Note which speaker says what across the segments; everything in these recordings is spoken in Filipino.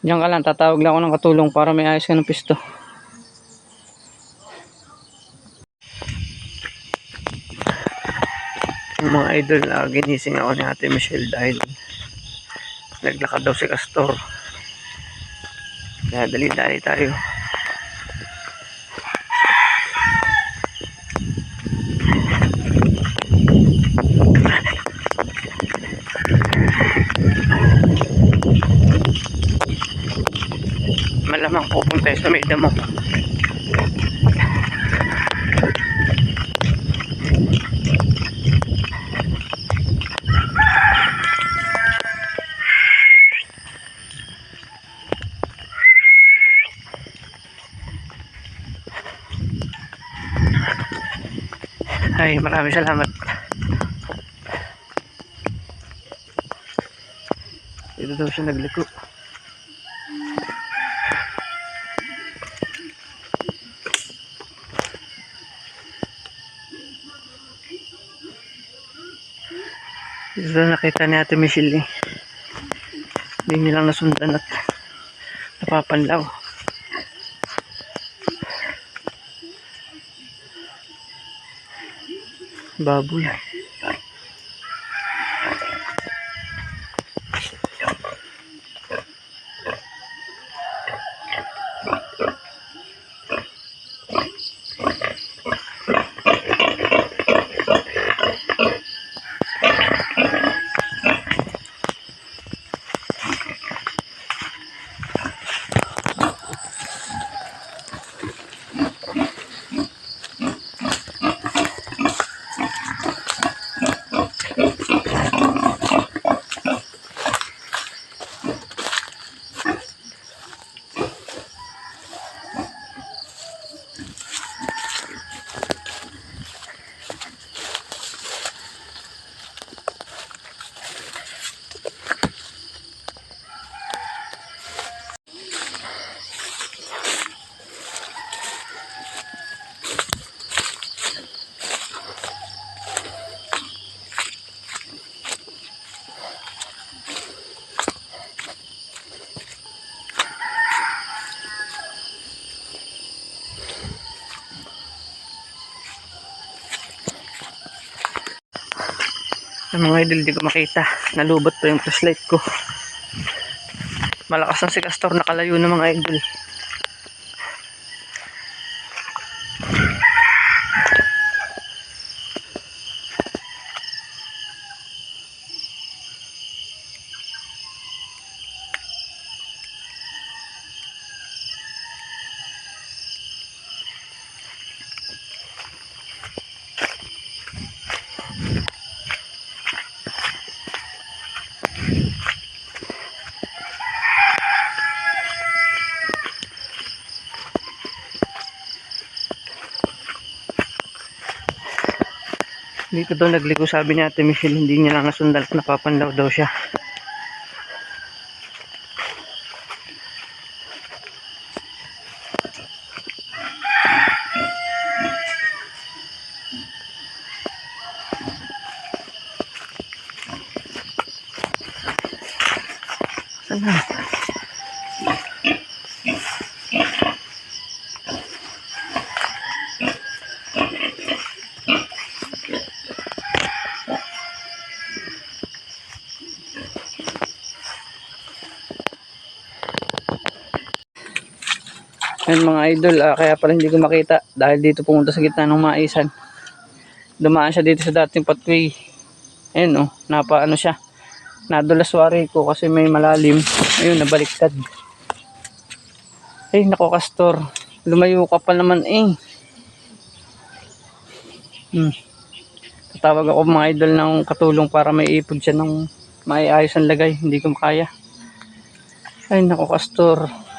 Speaker 1: Diyan ka lang, tatawag lang ako ng katulong para may ayos ka ng pisto. Mga idol, uh, ginising ako ni Ate Michelle dahil naglakad daw si Castor. Kaya dali-dali tayo. Pupunta tayo sa may damo. Ay, maraming salamat. Dito daw siya nagliko. Dito nakita ni Ate Michelle eh. Hindi nilang nasundan at napapanlaw. Baboy. Ang mga idol, di ko makita. Nalubot pa yung flashlight ko. Malakas ang si Castor, nakalayo na mga idol. Dito daw nagliko sabi ni Ate Michelle, hindi niya lang nasundan at napapanlaw daw siya. Saan na? Yan mga idol, ah, kaya pala hindi ko makita dahil dito pumunta sa gitna ng maisan. Dumaan siya dito sa dating pathway. Ayun oh, napa ano siya. Nadulaswari ko kasi may malalim. Ayun, nabaliktad. Ay, nako Castor. Lumayo ka pa naman eh. Hmm. Tatawag ako mga idol ng katulong para may ipod siya ng maiayos ang lagay. Hindi ko makaya. Ay, nako Castor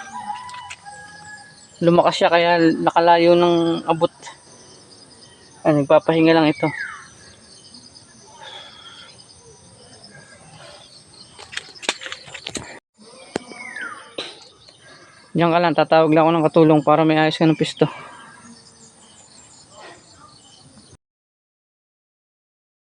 Speaker 1: lumakas siya kaya nakalayo ng abot ay, nagpapahinga lang ito Diyan ka lang, tatawag lang ako ng katulong para may ayos ka ng pisto.